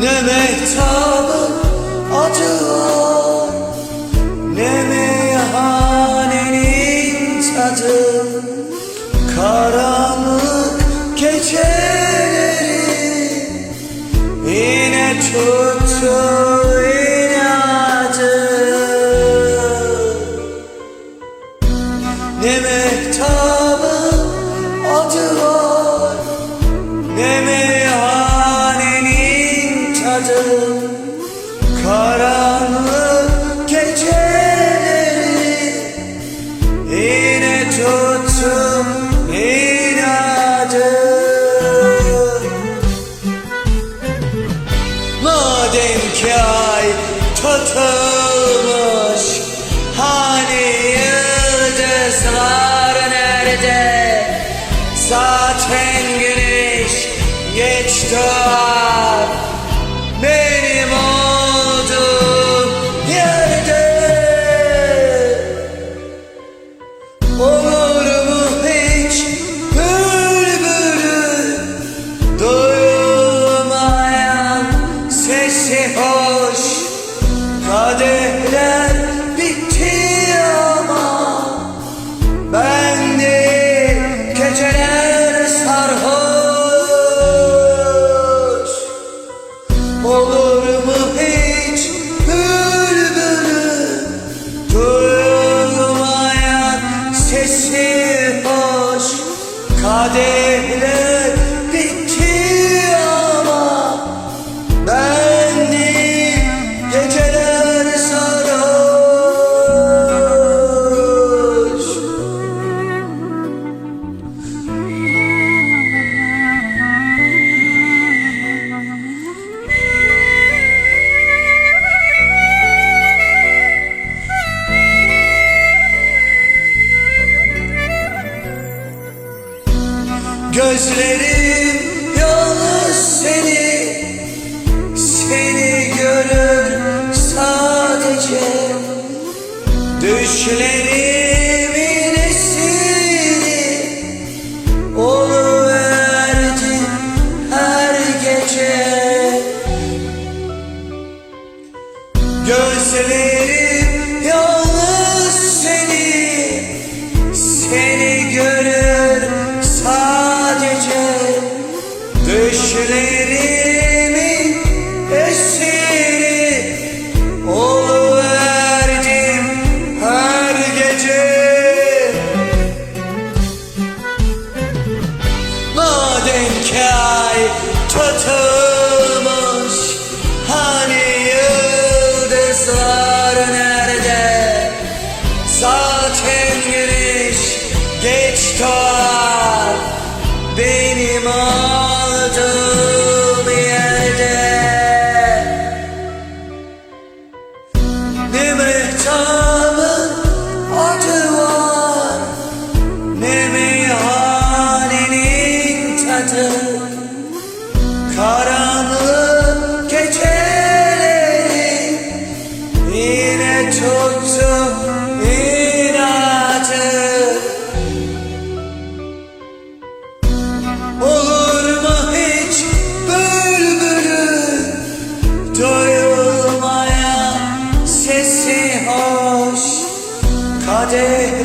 Ne mehtabı acıyor Ne meyhanenin tadı Karanlık geceleri Yine tuttu inadı Ne mehtabı Karanlık geceleri Yine tuttum inadı Madem ki ay tutulmuş Hani yıldızlar nerede? Zaten güneş geç Sesi hoş Kadehler Gözlerim yalnız seni Seni görür sadece. Düşlerimin tutulmuş Hani yıldızlar nerede? Zaten güneş geç doğar Benim olduğum day.